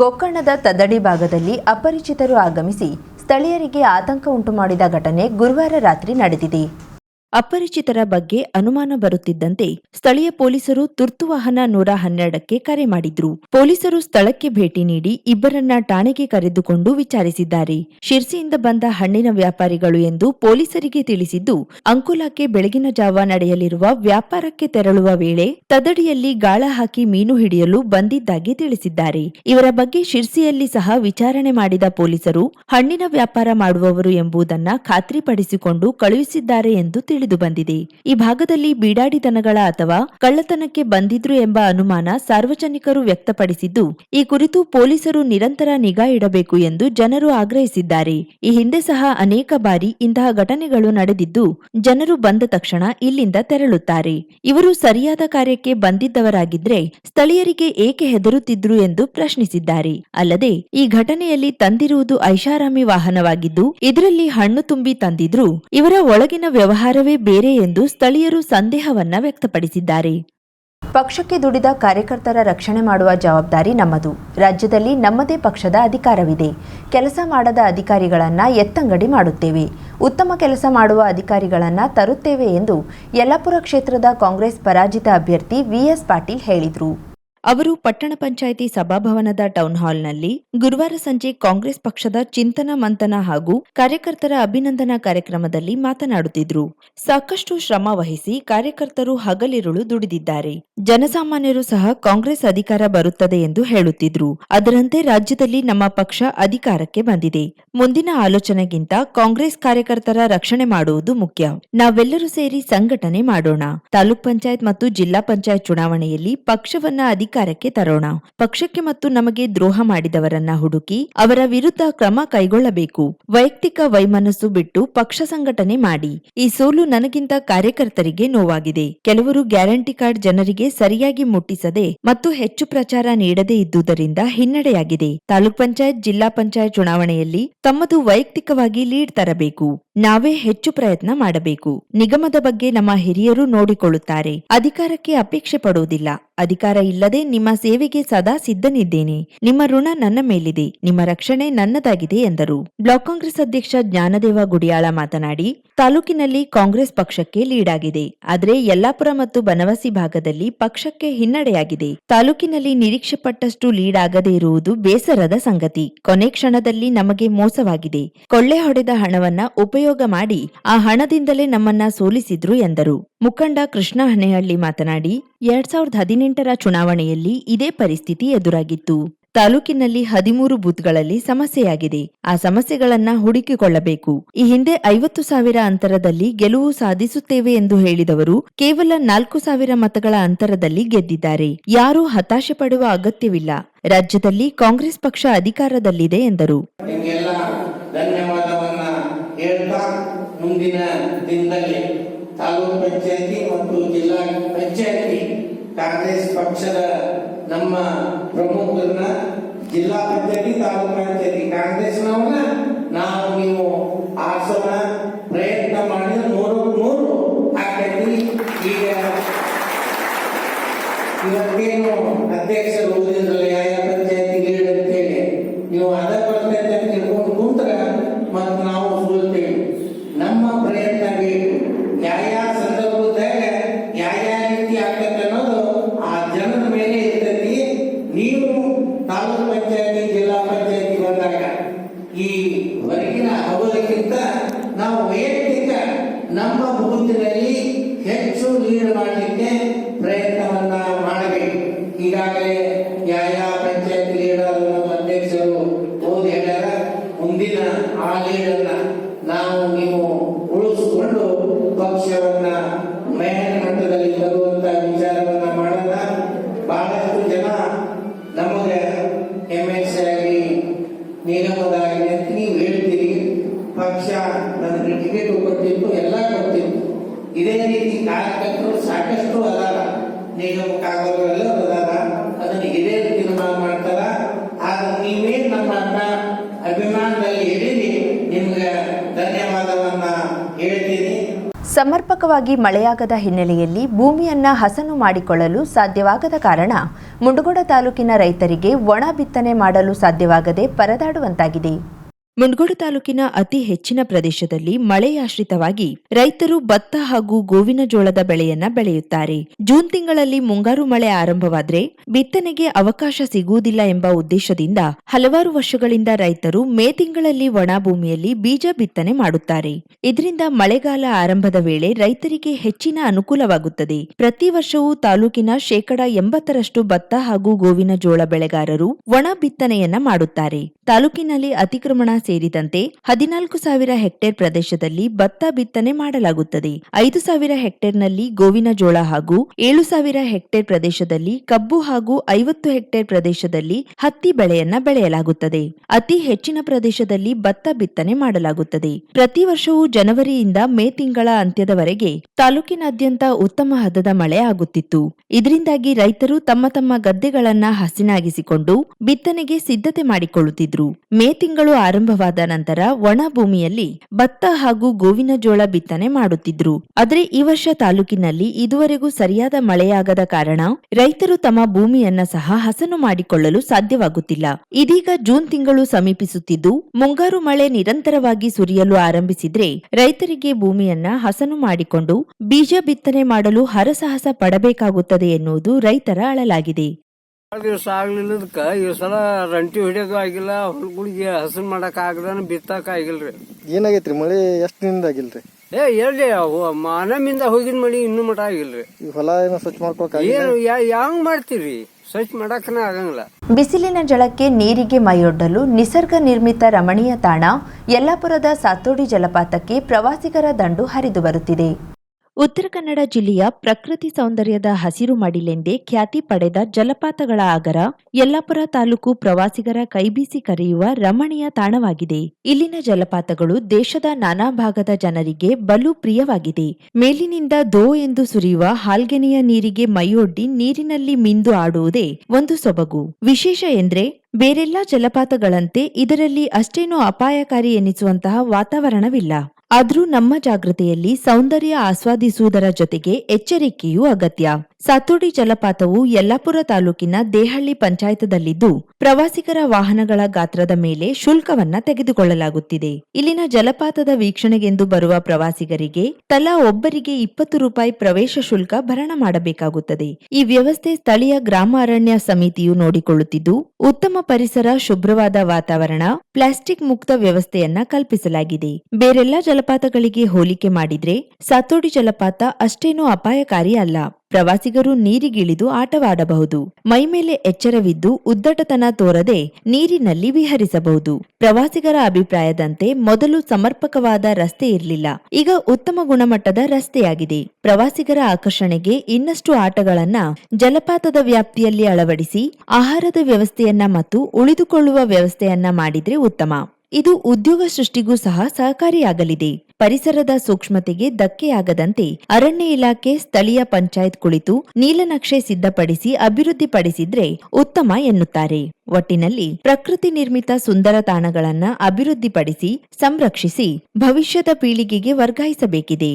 ಗೋಕರ್ಣದ ತದಡಿ ಭಾಗದಲ್ಲಿ ಅಪರಿಚಿತರು ಆಗಮಿಸಿ ಸ್ಥಳೀಯರಿಗೆ ಆತಂಕ ಉಂಟು ಮಾಡಿದ ಘಟನೆ ಗುರುವಾರ ರಾತ್ರಿ ನಡೆದಿದೆ. ಅಪರಿಚಿತರ ಬಗ್ಗೆ ಅನುಮಾನ ಬರುತ್ತಿದ್ದಂತೆ ಸ್ಥಳೀಯ ಪೊಲೀಸರು ತುರ್ತು ವಾಹನ ನೂರ ಹನ್ನೆರಡಕ್ಕೆ ಕರೆ ಮಾಡಿದ್ರು. ಪೊಲೀಸರು ಸ್ಥಳಕ್ಕೆ ಭೇಟಿ ನೀಡಿ ಇಬ್ಬರನ್ನ ಠಾಣೆಗೆ ಕರೆದುಕೊಂಡು ವಿಚಾರಿಸಿದ್ದಾರೆ. ಶಿರ್ಸಿಯಿಂದ ಬಂದ ಹಣ್ಣಿನ ವ್ಯಾಪಾರಿಗಳು ಎಂದು ಪೊಲೀಸರಿಗೆ ತಿಳಿಸಿದ್ದು, ಅಂಕೋಲಾಕ್ಕೆ ಬೆಳಗಿನ ಜಾವ ನಡೆಯಲಿರುವ ವ್ಯಾಪಾರಕ್ಕೆ ತೆರಳುವ ವೇಳೆ ತದಡಿಯಲ್ಲಿ ಗಾಳ ಹಾಕಿ ಮೀನು ಹಿಡಿಯಲು ಬಂದಿದ್ದಾಗಿ ತಿಳಿಸಿದ್ದಾರೆ. ಇವರ ಬಗ್ಗೆ ಶಿರ್ಸಿಯಲ್ಲಿ ಸಹ ವಿಚಾರಣೆ ಮಾಡಿದ ಪೊಲೀಸರು, ಹಣ್ಣಿನ ವ್ಯಾಪಾರ ಮಾಡುವವರು ಎಂಬುದನ್ನ ಖಾತ್ರಿಪಡಿಸಿಕೊಂಡು ಕಳುಹಿಸಿದ್ದಾರೆ ಎಂದು ತಿಳಿದು ಬಂದಿದೆ. ಈ ಭಾಗದಲ್ಲಿ ಬೀಡಾಡಿ ದನಗಳ ಅಥವಾ ಕಳ್ಳತನಕ್ಕೆ ಬಂದಿದ್ರು ಎಂಬ ಅನುಮಾನ ಸಾರ್ವಜನಿಕರು ವ್ಯಕ್ತಪಡಿಸಿದ್ದು, ಈ ಕುರಿತು ಪೊಲೀಸರು ನಿರಂತರ ನಿಗಾ ಇಡಬೇಕು ಎಂದು ಜನರು ಆಗ್ರಹಿಸಿದ್ದಾರೆ. ಈ ಹಿಂದೆ ಸಹ ಅನೇಕ ಬಾರಿ ಇಂತಹ ಘಟನೆಗಳು ನಡೆದಿದ್ದು, ಜನರು ಬಂದ ತಕ್ಷಣ ಇಲ್ಲಿಂದ ತೆರಳುತ್ತಾರೆ. ಇವರು ಸರಿಯಾದ ಕಾರ್ಯಕ್ಕೆ ಬಂದಿದ್ದವರಾಗಿದ್ರೆ ಸ್ಥಳೀಯರಿಗೆ ಏಕೆ ಹೆದರುತ್ತಿದ್ರು ಎಂದು ಪ್ರಶ್ನಿಸಿದ್ದಾರೆ. ಅಲ್ಲದೆ, ಈ ಘಟನೆಯಲ್ಲಿ ತಂದಿರುವುದು ಐಷಾರಾಮಿ ವಾಹನವಾಗಿದ್ದು, ಇದರಲ್ಲಿ ಹಣ್ಣು ತುಂಬಿ ತಂದಿದ್ರು, ಇವರ ಒಳಗಿನ ವ್ಯವಹಾರವೇ ಬೇರೆ ಎಂದು ಸ್ಥಳೀಯರು ಸಂದೇಹವನ್ನ ವ್ಯಕ್ತಪಡಿಸಿದ್ದಾರೆ. ಪಕ್ಷಕ್ಕೆ ದುಡಿದ ಕಾರ್ಯಕರ್ತರ ರಕ್ಷಣೆ ಮಾಡುವ ಜವಾಬ್ದಾರಿ ನಮ್ಮದು. ರಾಜ್ಯದಲ್ಲಿ ನಮ್ಮದೇ ಪಕ್ಷದ ಅಧಿಕಾರವಿದೆ. ಕೆಲಸ ಮಾಡದ ಅಧಿಕಾರಿಗಳನ್ನ ಎತ್ತಂಗಡಿ ಮಾಡುತ್ತೇವೆ. ಉತ್ತಮ ಕೆಲಸ ಮಾಡುವ ಅಧಿಕಾರಿಗಳನ್ನ ತರುತ್ತೇವೆ ಎಂದು ಯಲ್ಲಾಪುರ ಕ್ಷೇತ್ರದ ಕಾಂಗ್ರೆಸ್ ಪರಾಜಿತ ಅಭ್ಯರ್ಥಿ ವಿಎಸ್ ಪಾಟೀಲ್ ಹೇಳಿದರು. ಅವರು ಪಟ್ಟಣ ಪಂಚಾಯಿತಿ ಸಭಾಭವನದ ಟೌನ್ ಹಾಲ್ನಲ್ಲಿ ಗುರುವಾರ ಸಂಜೆ ಕಾಂಗ್ರೆಸ್ ಪಕ್ಷದ ಚಿಂತನ ಮಂಥನ ಹಾಗೂ ಕಾರ್ಯಕರ್ತರ ಅಭಿನಂದನಾ ಕಾರ್ಯಕ್ರಮದಲ್ಲಿ ಮಾತನಾಡುತ್ತಿದ್ರು ಸಾಕಷ್ಟು ಶ್ರಮ ವಹಿಸಿ ಕಾರ್ಯಕರ್ತರು ಹಗಲಿರುಳು ದುಡಿದಿದ್ದಾರೆ. ಜನಸಾಮಾನ್ಯರು ಸಹ ಕಾಂಗ್ರೆಸ್ ಅಧಿಕಾರ ಬರುತ್ತದೆ ಎಂದು ಹೇಳುತ್ತಿದ್ರು. ಅದರಂತೆ ರಾಜ್ಯದಲ್ಲಿ ನಮ್ಮ ಪಕ್ಷ ಅಧಿಕಾರಕ್ಕೆ ಬಂದಿದೆ. ಮುಂದಿನ ಆಲೋಚನೆಗಿಂತ ಕಾಂಗ್ರೆಸ್ ಕಾರ್ಯಕರ್ತರ ರಕ್ಷಣೆ ಮಾಡುವುದು ಮುಖ್ಯ. ನಾವೆಲ್ಲರೂ ಸೇರಿ ಸಂಘಟನೆ ಮಾಡೋಣ. ತಾಲೂಕ್ ಪಂಚಾಯತ್ ಮತ್ತು ಜಿಲ್ಲಾ ಪಂಚಾಯತ್ ಚುನಾವಣೆಯಲ್ಲಿ ಪಕ್ಷವನ್ನ ಅಧಿಕಾರಕ್ಕೆ ತರೋಣ. ಪಕ್ಷಕ್ಕೆ ಮತ್ತು ನಮಗೆ ದ್ರೋಹ ಮಾಡಿದವರನ್ನ ಹುಡುಕಿ ಅವರ ವಿರುದ್ಧ ಕ್ರಮ ಕೈಗೊಳ್ಳಬೇಕು. ವೈಯಕ್ತಿಕ ವೈಮನಸ್ಸು ಬಿಟ್ಟು ಪಕ್ಷ ಸಂಘಟನೆ ಮಾಡಿ. ಈ ಸೋಲು ನನಗಿಂತ ಕಾರ್ಯಕರ್ತರಿಗೆ ನೋವಾಗಿದೆ. ಕೆಲವರು ಗ್ಯಾರಂಟಿ ಕಾರ್ಡ್ ಜನರಿಗೆ ಸರಿಯಾಗಿ ಮುಟ್ಟಿಸದೆ ಮತ್ತು ಹೆಚ್ಚು ಪ್ರಚಾರ ನೀಡದೇ ಇದ್ದುದರಿಂದ ಹಿನ್ನಡೆಯಾಗಿದೆ. ತಾಲೂಕ್ ಪಂಚಾಯತ್, ಜಿಲ್ಲಾ ಪಂಚಾಯತ್ ಚುನಾವಣೆಯಲ್ಲಿ ತಮ್ಮದು ವೈಯಕ್ತಿಕವಾಗಿ ಲೀಡ್ ತರಬೇಕು. ನಾವೇ ಹೆಚ್ಚು ಪ್ರಯತ್ನ ಮಾಡಬೇಕು. ನಿಗಮದ ಬಗ್ಗೆ ನಮ್ಮ ಹಿರಿಯರು ನೋಡಿಕೊಳ್ಳುತ್ತಾರೆ. ಅಧಿಕಾರಕ್ಕೆ ಅಪೇಕ್ಷೆ ಪಡುವುದಿಲ್ಲ. ಅಧಿಕಾರ ಇಲ್ಲದೆ ನಿಮ್ಮ ಸೇವೆಗೆ ಸದಾ ಸಿದ್ಧನಿದ್ದೇನೆ. ನಿಮ್ಮ ಋಣ ನನ್ನ ಮೇಲಿದೆ. ನಿಮ್ಮ ರಕ್ಷಣೆ ನನ್ನದಾಗಿದೆ ಎಂದರು. ಬ್ಲಾಕ್ ಕಾಂಗ್ರೆಸ್ ಅಧ್ಯಕ್ಷ ಜ್ಞಾನದೇವ ಗುಡಿಯಾಳ ಮಾತನಾಡಿ, ತಾಲೂಕಿನಲ್ಲಿ ಕಾಂಗ್ರೆಸ್ ಪಕ್ಷಕ್ಕೆ ಲೀಡ್ ಆಗಿದೆ ಆದರೆ ಯಲ್ಲಾಪುರ ಮತ್ತು ಬನವಾಸಿ ಭಾಗದಲ್ಲಿ ಪಕ್ಷಕ್ಕೆ ಹಿನ್ನಡೆಯಾಗಿದೆ. ತಾಲೂಕಿನಲ್ಲಿ ನಿರೀಕ್ಷೆ ಪಟ್ಟಷ್ಟು ಲೀಡ್ ಆಗದೇ ಇರುವುದು ಬೇಸರದ ಸಂಗತಿ. ಕೊನೆ ಕ್ಷಣದಲ್ಲಿ ನಮಗೆ ಮೋಸವಾಗಿದೆ. ಕೊಳ್ಳೆ ಹೊಡೆದ ಹಣವನ್ನ ಉಪಯೋಗ ಮಾಡಿ ಆ ಹಣದಿಂದಲೇ ನಮ್ಮನ್ನ ಸೋಲಿಸಿದ್ರು ಎಂದರು. ಮುಖಂಡ ಕೃಷ್ಣ ಹನೆಹಳ್ಳಿ ಮಾತನಾಡಿ, ಎರಡ್ ಸಾವಿರದ ಹದಿನೆಂಟರ ಚುನಾವಣೆಯಲ್ಲಿ ಇದೇ ಪರಿಸ್ಥಿತಿ ಎದುರಾಗಿತ್ತು. ತಾಲೂಕಿನಲ್ಲಿ ಹದಿಮೂರು ಬೂತ್ಗಳಲ್ಲಿ ಸಮಸ್ಯೆಯಾಗಿದೆ. ಆ ಸಮಸ್ಯೆಗಳನ್ನ ಹುಡುಕಿಕೊಳ್ಳಬೇಕು. ಈ ಹಿಂದೆ ಐವತ್ತು ಸಾವಿರ ಅಂತರದಲ್ಲಿ ಗೆಲುವು ಸಾಧಿಸುತ್ತೇವೆ ಎಂದು ಹೇಳಿದವರು, ಕೇವಲ ನಾಲ್ಕು ಸಾವಿರ ಮತಗಳ ಅಂತರದಲ್ಲಿ ಗೆದ್ದಿದ್ದಾರೆ. ಯಾರೂ ಹತಾಶೆ ಪಡುವ ಅಗತ್ಯವಿಲ್ಲ. ರಾಜ್ಯದಲ್ಲಿ ಕಾಂಗ್ರೆಸ್ ಪಕ್ಷ ಅಧಿಕಾರದಲ್ಲಿದೆ ಎಂದರು. ಧನ್ಯವಾದ. ಮುಂದಿನ ದಿನದಲ್ಲಿ ತಾಲೂಕು ಪಂಚಾಯತಿ ಮತ್ತು ಜಿಲ್ಲಾ ಪಂಚಾಯತಿ ಕಾಂಗ್ರೆಸ್ ಪಕ್ಷದ ನಮ್ಮ ಪ್ರಮುಖರನ್ನ ಜಿಲ್ಲಾ ಪಂಚಾಯತಿ, ತಾಲೂಕು ಪಂಚಾಯತಿ ಕಾಂಗ್ರೆಸ್ನವನ್ನ ನಾವು ನೀವು ಆಸನ ಪ್ರಯತ್ನ ಮಾಡಿ ನೂರಕ್ಕೆ ನೂರು ಆಕೈತಿ ಈಗ ಇವತ್ತೇನು ಅಧ್ಯಕ್ಷರು ಓದಿದ್ರಲ್ಲ ಯಾವ ನೀವು ತಾಲೂಕು ಪಂಚಾಯತಿ, ಜಿಲ್ಲಾ ಪಂಚಾಯತಿ ಬಂದಾಗ ಈ ಹೊರಗಿನ ಹವಲಕ್ಕಿಂತ ನಾವು ವೈಯಕ್ತಿಕ ನಮ್ಮ ಬೂತಿನಲ್ಲಿ ಹೆಚ್ಚು ನೀರು ಮಾಡಲಿಕ್ಕೆ ಪ್ರಯತ್ನವನ್ನ ಮಾಡಬೇಕು. ಈಗಾಗಲೇ ಯಾವ ಯಾವ ಪಂಚಾಯತ್ ಲೀಡರ್ ಅಧ್ಯಕ್ಷರು ಓದಿ ಹೇಳ್ಯಾರ, ಮುಂದಿನ ಆ ಲೀಡರ್ನ ನಾವು ನೀವು ಉಳಿಸಿಕೊಂಡು ಪಕ್ಷವನ್ನ ಕಾರ್ಯಕರ್ತರು ಸಾಕಷ್ಟು ಅದಾರ. ನಿಗಮಕ್ಕಾಗೋರೆಲ್ಲರೂ ಅದಾರ. ಅದನ್ನು ಇದೇ ತೀರ್ಮಾನ ಮಾಡ್ತಾರ. ಆದ್ರೆ ನೀವೇ ನಮ್ಮನ್ನ ಅಭಿಮಾನದಲ್ಲಿ ಹಿಡೀರಿ ನಿಮ್ಗೆ ಧನ್ಯವಾದವನ್ನ ಹೇಳ್ತೀನಿ. ಸಮರ್ಪಕವಾಗಿ ಮಳೆಯಾಗದ ಹಿನ್ನೆಲೆಯಲ್ಲಿ ಭೂಮಿಯನ್ನ ಹಸನು ಮಾಡಿಕೊಳ್ಳಲು ಸಾಧ್ಯವಾಗದ ಕಾರಣ ಮುಂಡಗೋಡ ತಾಲೂಕಿನ ರೈತರಿಗೆ ಒಣ ಬಿತ್ತನೆ ಮಾಡಲು ಸಾಧ್ಯವಾಗದೆ ಪರದಾಡುವಂತಾಗಿದೆ. ಮುಂಡಗೋಡು ತಾಲೂಕಿನ ಅತಿ ಹೆಚ್ಚಿನ ಪ್ರದೇಶದಲ್ಲಿ ಮಳೆಯಾಶ್ರಿತವಾಗಿ ರೈತರು ಭತ್ತ ಹಾಗೂ ಗೋವಿನ ಜೋಳದ ಬೆಳೆಯನ್ನ ಬೆಳೆಯುತ್ತಾರೆ. ಜೂನ್ ತಿಂಗಳಲ್ಲಿ ಮುಂಗಾರು ಮಳೆ ಆರಂಭವಾದ್ರೆ ಬಿತ್ತನೆಗೆ ಅವಕಾಶ ಸಿಗುವುದಿಲ್ಲ ಎಂಬ ಉದ್ದೇಶದಿಂದ ಹಲವಾರು ವರ್ಷಗಳಿಂದ ರೈತರು ಮೇ ತಿಂಗಳಲ್ಲಿ ಒಣ ಭೂಮಿಯಲ್ಲಿ ಬೀಜ ಬಿತ್ತನೆ ಮಾಡುತ್ತಾರೆ. ಇದರಿಂದ ಮಳೆಗಾಲ ಆರಂಭದ ವೇಳೆ ರೈತರಿಗೆ ಹೆಚ್ಚಿನ ಅನುಕೂಲವಾಗುತ್ತದೆ. ಪ್ರತಿ ವರ್ಷವೂ ತಾಲೂಕಿನ ಶೇಕಡಾ ಎಂಬತ್ತರಷ್ಟು ಭತ್ತ ಹಾಗೂ ಗೋವಿನ ಜೋಳ ಬೆಳೆಗಾರರು ಒಣ ಬಿತ್ತನೆಯನ್ನ ಮಾಡುತ್ತಾರೆ. ತಾಲೂಕಿನಲ್ಲಿ ಅತಿಕ್ರಮಣ ಸೇರಿದಂತೆ ಹದಿನಾಲ್ಕು ಸಾವಿರ ಹೆಕ್ಟೇರ್ ಪ್ರದೇಶದಲ್ಲಿ ಭತ್ತ ಬಿತ್ತನೆ ಮಾಡಲಾಗುತ್ತದೆ. ಐದು ಸಾವಿರ ಹೆಕ್ಟೇರ್ನಲ್ಲಿ ಗೋವಿನ ಜೋಳ ಹಾಗೂ ಏಳು ಸಾವಿರ ಹೆಕ್ಟೇರ್ ಪ್ರದೇಶದಲ್ಲಿ ಕಬ್ಬು ಹಾಗೂ ಐವತ್ತು ಹೆಕ್ಟೇರ್ ಪ್ರದೇಶದಲ್ಲಿ ಹತ್ತಿ ಬೆಳೆಯನ್ನ ಬೆಳೆಯಲಾಗುತ್ತದೆ. ಅತಿ ಹೆಚ್ಚಿನ ಪ್ರದೇಶದಲ್ಲಿ ಭತ್ತ ಬಿತ್ತನೆ ಮಾಡಲಾಗುತ್ತದೆ. ಪ್ರತಿ ವರ್ಷವೂ ಜನವರಿಯಿಂದ ಮೇ ತಿಂಗಳ ಅಂತ್ಯದವರೆಗೆ ತಾಲೂಕಿನಾದ್ಯಂತ ಉತ್ತಮ ಹದದ ಮಳೆ ಆಗುತ್ತಿತ್ತು. ಇದರಿಂದಾಗಿ ರೈತರು ತಮ್ಮ ತಮ್ಮ ಗದ್ದೆಗಳನ್ನ ಹಸಿನಾಗಿಸಿಕೊಂಡು ಬಿತ್ತನೆಗೆ ಸಿದ್ಧತೆ ಮಾಡಿಕೊಳ್ಳುತ್ತಿದ್ರು. ಮೇ ತಿಂಗಳು ಆರಂಭವಾದ ನಂತರ ಒಣ ಭೂಮಿಯಲ್ಲಿ ಭತ್ತ ಹಾಗೂ ಗೋವಿನ ಜೋಳ ಬಿತ್ತನೆ ಮಾಡುತ್ತಿದ್ರು. ಆದರೆ ಈ ವರ್ಷ ತಾಲೂಕಿನಲ್ಲಿ ಇದುವರೆಗೂ ಸರಿಯಾದ ಮಳೆಯಾಗದ ಕಾರಣ ರೈತರು ತಮ್ಮ ಭೂಮಿಯನ್ನ ಸಹ ಹಸನು ಮಾಡಿಕೊಳ್ಳಲು ಸಾಧ್ಯವಾಗುತ್ತಿಲ್ಲ. ಇದೀಗ ಜೂನ್ ತಿಂಗಳು ಸಮೀಪಿಸುತ್ತಿದ್ದು, ಮುಂಗಾರು ಮಳೆ ನಿರಂತರವಾಗಿ ಸುರಿಯಲು ಆರಂಭಿಸಿದ್ರೆ ರೈತರಿಗೆ ಭೂಮಿಯನ್ನ ಹಸನು ಮಾಡಿಕೊಂಡು ಬೀಜ ಬಿತ್ತನೆ ಮಾಡಲು ಹರಸಾಹಸ ಪಡಬೇಕಾಗುತ್ತದೆ ಎನ್ನುವುದು ರೈತರ ಅಳಲಾಗಿದೆ. ದಿವಸ ಆಗ್ಲಿಲ್ಲದಕ್ಕ ಈ ಸಲ ರಂಟಿ ಹೊಡಿಯೋದು ಆಗಿಲ್ಲ ಹೊಲಗಳಿಗೆ ಹಸನ್ ಮಾಡಕ್ ಆಗದನ ಬಿತ್ತಾಕ ಆಗಿಲ್ರಿ. ಏನಾಗೈತ್ರಿ? ಮಳೆ ಎಷ್ಟು ದಿನದ ಆಗಿಲ್ರಿ? ಏ ಎಲ್ಲಿ ಮನಮಿಂದ ಹೋಗಿದ್ ಮಳಿ ಇನ್ನೂ ಮಟ ಆಗಿಲ್ರಿ. ಈ ಹೊಲ ಏನೋ ಸ್ವಚ್ಛ ಮಾಡ್ಕೊಳಕ್ ಏನು ಯಾವ ಮಾಡ್ತೀರಿ? ಸ್ವಚ್ಛ ಮಾಡಕ್ಕನ ಆಗಂಗಿಲ್ಲ. ಬಿಸಿಲಿನ ಜಳಕ್ಕೆ ನೀರಿಗೆ ಮೈಯೊಡ್ಡಲು ನಿಸರ್ಗ ನಿರ್ಮಿತ ರಮಣೀಯ ತಾಣ ಯಲ್ಲಾಪುರದ ಸಾತೋಡಿ ಜಲಪಾತಕ್ಕೆ ಪ್ರವಾಸಿಗರ ದಂಡು ಹರಿದು ಬರುತ್ತಿದೆ. ಉತ್ತರ ಕನ್ನಡ ಜಿಲ್ಲೆಯ ಪ್ರಕೃತಿ ಸೌಂದರ್ಯದ ಹಸಿರು ಮಡಿಲೆಂದೇ ಖ್ಯಾತಿ ಪಡೆದ ಜಲಪಾತಗಳ ಆಗರ, ಯಲ್ಲಾಪುರ ತಾಲೂಕು ಪ್ರವಾಸಿಗರ ಕೈಬೀಸಿ ಕರೆಯುವ ರಮಣೀಯ ತಾಣವಾಗಿದೆ. ಇಲ್ಲಿನ ಜಲಪಾತಗಳು ದೇಶದ ನಾನಾ ಭಾಗದ ಜನರಿಗೆ ಬಲು ಪ್ರಿಯವಾಗಿದೆ. ಮೇಲಿನಿಂದ ದೋ ಎಂದು ಸುರಿಯುವ ಹಾಲ್ಗೆನೆಯ ನೀರಿಗೆ ಮೈಯೊಡ್ಡಿ ನೀರಿನಲ್ಲಿ ಮಿಂದು ಆಡುವುದೇ ಒಂದು ಸೊಬಗು. ವಿಶೇಷ ಎಂದ್ರೆ, ಬೇರೆಲ್ಲ ಜಲಪಾತಗಳಂತೆ ಇದರಲ್ಲಿ ಅಷ್ಟೇನೂ ಅಪಾಯಕಾರಿ ಎನಿಸುವಂತಹ ವಾತಾವರಣವಿಲ್ಲ. ಆದ್ರೂ ನಮ್ಮ ಜಾಗೃತಿಯಲ್ಲಿ ಸೌಂದರ್ಯ ಆಸ್ವಾದಿಸುವುದರ ಜೊತೆಗೆ ಎಚ್ಚರಿಕೆಯೂ ಅಗತ್ಯ. ಸಾತೋಡಿ ಜಲಪಾತವು ಯಲ್ಲಾಪುರ ತಾಲೂಕಿನ ದೇಹಳ್ಳಿ ಪಂಚಾಯತದಲ್ಲಿದ್ದು, ಪ್ರವಾಸಿಗರ ವಾಹನಗಳ ಗಾತ್ರದ ಮೇಲೆ ಶುಲ್ಕವನ್ನ ತೆಗೆದುಕೊಳ್ಳಲಾಗುತ್ತಿದೆ. ಇಲ್ಲಿನ ಜಲಪಾತದ ವೀಕ್ಷಣೆಗೆಂದು ಬರುವ ಪ್ರವಾಸಿಗರಿಗೆ ತಲಾ ಒಬ್ಬರಿಗೆ ಇಪ್ಪತ್ತು ರೂಪಾಯಿ ಪ್ರವೇಶ ಶುಲ್ಕ ಭರಣ ಮಾಡಬೇಕಾಗುತ್ತದೆ. ಈ ವ್ಯವಸ್ಥೆ ಸ್ಥಳೀಯ ಗ್ರಾಮ ಅರಣ್ಯ ಸಮಿತಿಯು ನೋಡಿಕೊಳ್ಳುತ್ತಿದ್ದು, ಉತ್ತಮ ಪರಿಸರ, ಶುಭ್ರವಾದ ವಾತಾವರಣ, ಪ್ಲಾಸ್ಟಿಕ್ ಮುಕ್ತ ವ್ಯವಸ್ಥೆಯನ್ನ ಕಲ್ಪಿಸಲಾಗಿದೆ. ಬೇರೆಲ್ಲ ಜಲಪಾತಗಳಿಗೆ ಹೋಲಿಕೆ ಮಾಡಿದ್ರೆ ಸಾತೋಡಿ ಜಲಪಾತ ಅಷ್ಟೇನೂ ಅಪಾಯಕಾರಿ ಅಲ್ಲ. ಪ್ರವಾಸಿಗರು ನೀರಿಗಿಳಿದು ಆಟವಾಡಬಹುದು. ಮೈಮೇಲೆ ಎಚ್ಚರವಿದ್ದು ಉದ್ದಟತನ ತೋರದೆ ನೀರಿನಲ್ಲಿ ವಿಹರಿಸಬಹುದು. ಪ್ರವಾಸಿಗರ ಅಭಿಪ್ರಾಯದಂತೆ ಮೊದಲು ಸಮರ್ಪಕವಾದ ರಸ್ತೆ ಇರಲಿಲ್ಲ. ಈಗ ಉತ್ತಮ ಗುಣಮಟ್ಟದ ರಸ್ತೆಯಾಗಿದೆ. ಪ್ರವಾಸಿಗರ ಆಕರ್ಷಣೆಗೆ ಇನ್ನಷ್ಟು ಆಟಗಳನ್ನ ಜಲಪಾತದ ವ್ಯಾಪ್ತಿಯಲ್ಲಿ ಅಳವಡಿಸಿ ಆಹಾರದ ವ್ಯವಸ್ಥೆಯನ್ನ ಮತ್ತು ಉಳಿದುಕೊಳ್ಳುವ ವ್ಯವಸ್ಥೆಯನ್ನ ಮಾಡಿದ್ರೆ ಉತ್ತಮ. ಇದು ಉದ್ಯೋಗ ಸೃಷ್ಟಿಗೂ ಸಹ ಸಹಕಾರಿಯಾಗಲಿದೆ. ಪರಿಸರದ ಸೂಕ್ಷ್ಮತೆಗೆ ಧಕ್ಕೆಯಾಗದಂತೆ ಅರಣ್ಯ ಇಲಾಖೆ ಸ್ಥಳೀಯ ಪಂಚಾಯತ್ ಕುಳಿತು ನೀಲನಕ್ಷೆ ಸಿದ್ಧಪಡಿಸಿ ಅಭಿವೃದ್ಧಿಪಡಿಸಿದ್ರೆ ಉತ್ತಮ ಎನ್ನುತ್ತಾರೆ. ಒಟ್ಟಿನಲ್ಲಿ ಪ್ರಕೃತಿ ನಿರ್ಮಿತ ಸುಂದರ ತಾಣಗಳನ್ನ ಅಭಿವೃದ್ಧಿಪಡಿಸಿ ಸಂರಕ್ಷಿಸಿ ಭವಿಷ್ಯದ ಪೀಳಿಗೆಗೆ ವರ್ಗಾಯಿಸಬೇಕಿದೆ.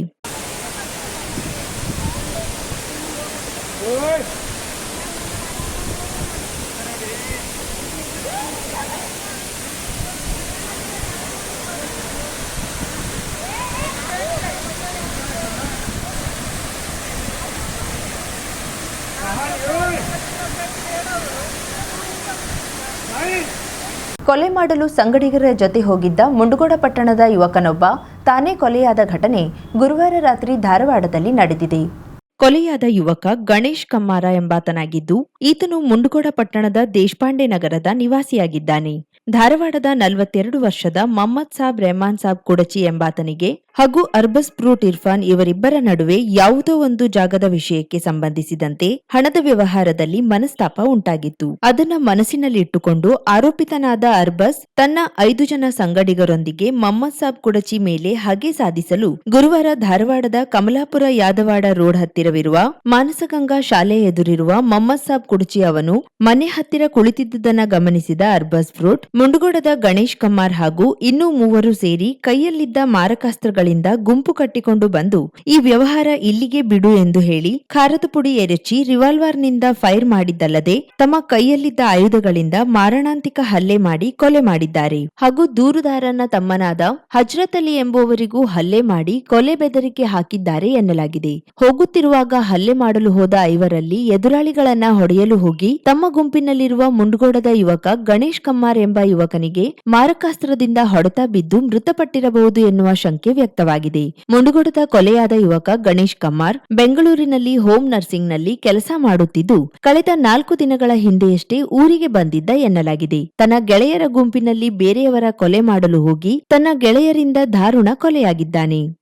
ಕೊಲೆ ಮಾಡಲು ಸಂಗಡಿಗರ ಜೊತೆ ಹೋಗಿದ್ದ ಮುಂಡಗೋಡ ಪಟ್ಟಣದ ಯುವಕನೊಬ್ಬ, ತಾನೇ ಕೊಲೆಯಾದ ಘಟನೆ ಗುರುವಾರ ರಾತ್ರಿ ಧಾರವಾಡದಲ್ಲಿ ನಡೆದಿದೆ. ಕೊಲೆಯಾದ ಯುವಕ ಗಣೇಶ್ ಕಮ್ಮಾರ ಎಂಬಾತನಾಗಿದ್ದು, ಈತನು ಮುಂಡಗೋಡ ಪಟ್ಟಣದ ದೇಶಪಾಂಡೆ ನಗರದ ನಿವಾಸಿಯಾಗಿದ್ದಾನೆ. ಧಾರವಾಡದ ನಲವತ್ತೆರಡು ವರ್ಷದ ಮಹಮ್ಮದ್ ಸಾಬ್ ರೆಹಮಾನ್ ಸಾಬ್ ಕುಡಚಿ ಎಂಬಾತನಿಗೆ ಹಾಗೂ ಅರ್ಬಸ್ ಫ್ರೂಟ್ ಇರ್ಫಾನ್ ಇವರಿಬ್ಬರ ನಡುವೆ ಯಾವುದೋ ಒಂದು ಜಾಗದ ವಿಷಯಕ್ಕೆ ಸಂಬಂಧಿಸಿದಂತೆ ಹಣದ ವ್ಯವಹಾರದಲ್ಲಿ ಮನಸ್ತಾಪ ಉಂಟಾಗಿತ್ತು. ಅದನ್ನ ಮನಸ್ಸಿನಲ್ಲಿಟ್ಟುಕೊಂಡು ಆರೋಪಿತನಾದ ಅರ್ಬಸ್ ತನ್ನ ಐದು ಜನ ಸಂಗಡಿಗರೊಂದಿಗೆ ಮಹಮ್ಮದ್ ಸಾಬ್ ಕುಡಚಿ ಮೇಲೆ ಹಗೆ ಸಾಧಿಸಲು ಗುರುವಾರ ಧಾರವಾಡದ ಕಮಲಾಪುರ ಯಾದವಾಡ ರೋಡ್ ಹತ್ತಿರವಿರುವ ಮಾನಸಗಂಗಾ ಶಾಲೆ ಎದುರಿರುವ ಮಹಮ್ಮದ್ ಸಾಬ್ ಕುಡಚಿ ಅವನು ಮನೆ ಹತ್ತಿರ ಕುಳಿತಿದ್ದುದನ್ನ ಗಮನಿಸಿದ ಅರ್ಬಸ್ ಫ್ರೂಟ್ ಮುಂಡಗೋಡದ ಗಣೇಶ್ ಕಮ್ಮಾರ್ ಹಾಗೂ ಇನ್ನೂ ಮೂವರು ಸೇರಿ ಕೈಯಲ್ಲಿದ್ದ ಮಾರಕಾಸ್ತ್ರಗಳಿಂದ ಗುಂಪು ಕಟ್ಟಿಕೊಂಡು ಬಂದು, ಈ ವ್ಯವಹಾರ ಇಲ್ಲಿಗೆ ಬಿಡು ಎಂದು ಹೇಳಿ ಖಾರದ ಪುಡಿ ಎರಚಿ ರಿವಾಲ್ವರ್ನಿಂದ ಫೈರ್ ಮಾಡಿದ್ದಲ್ಲದೆ ತಮ್ಮ ಕೈಯಲ್ಲಿದ್ದ ಆಯುಧಗಳಿಂದ ಮಾರಣಾಂತಿಕ ಹಲ್ಲೆ ಮಾಡಿ ಕೊಲೆ ಮಾಡಿದ್ದಾರೆ. ಹಾಗೂ ದೂರುದಾರನ ತಮ್ಮನಾದ ಹಜ್ರತ್ ಅಲಿ ಎಂಬುವರಿಗೂ ಹಲ್ಲೆ ಮಾಡಿ ಕೊಲೆ ಬೆದರಿಕೆ ಹಾಕಿದ್ದಾರೆ ಎನ್ನಲಾಗಿದೆ. ಹೋಗುತ್ತಿರುವಾಗ ಹಲ್ಲೆ ಮಾಡಲು ಹೋದ ಐವರಲ್ಲಿ ಎದುರಾಳಿಗಳನ್ನ ಹೊಡೆಯಲು ಹೋಗಿ ತಮ್ಮ ಗುಂಪಿನಲ್ಲಿರುವ ಮುಂಡಗೋಡದ ಯುವಕ ಗಣೇಶ್ ಕಮ್ಮಾರ್ ಎಂಬ ಯುವಕನಿಗೆ ಮಾರಕಾಸ್ತ್ರದಿಂದ ಹೊಡೆತ ಬಿದ್ದು ಮೃತಪಟ್ಟಿರಬಹುದು ಎನ್ನುವ ಶಂಕೆ ವ್ಯಕ್ತವಾಗಿದೆ. ಮುಂಡುಗೋಡದ ಕೊಲೆಯಾದ ಯುವಕ ಗಣೇಶ್ ಕಮ್ಮಾರ್ ಬೆಂಗಳೂರಿನಲ್ಲಿ ಹೋಮ್ ನರ್ಸಿಂಗ್ನಲ್ಲಿ ಕೆಲಸ ಮಾಡುತ್ತಿದ್ದು, ಕಳೆದ ನಾಲ್ಕು ದಿನಗಳ ಹಿಂದೆಯಷ್ಟೇ ಊರಿಗೆ ಬಂದಿದ್ದ ಎನ್ನಲಾಗಿದೆ. ತನ್ನ ಗೆಳೆಯರ ಗುಂಪಿನಲ್ಲಿ ಬೇರೆಯವರ ಕೊಲೆ ಮಾಡಲು ಹೋಗಿ, ತನ್ನ ಗೆಳೆಯರಿಂದ ದಾರುಣ ಕೊಲೆಯಾಗಿದ್ದಾನೆ.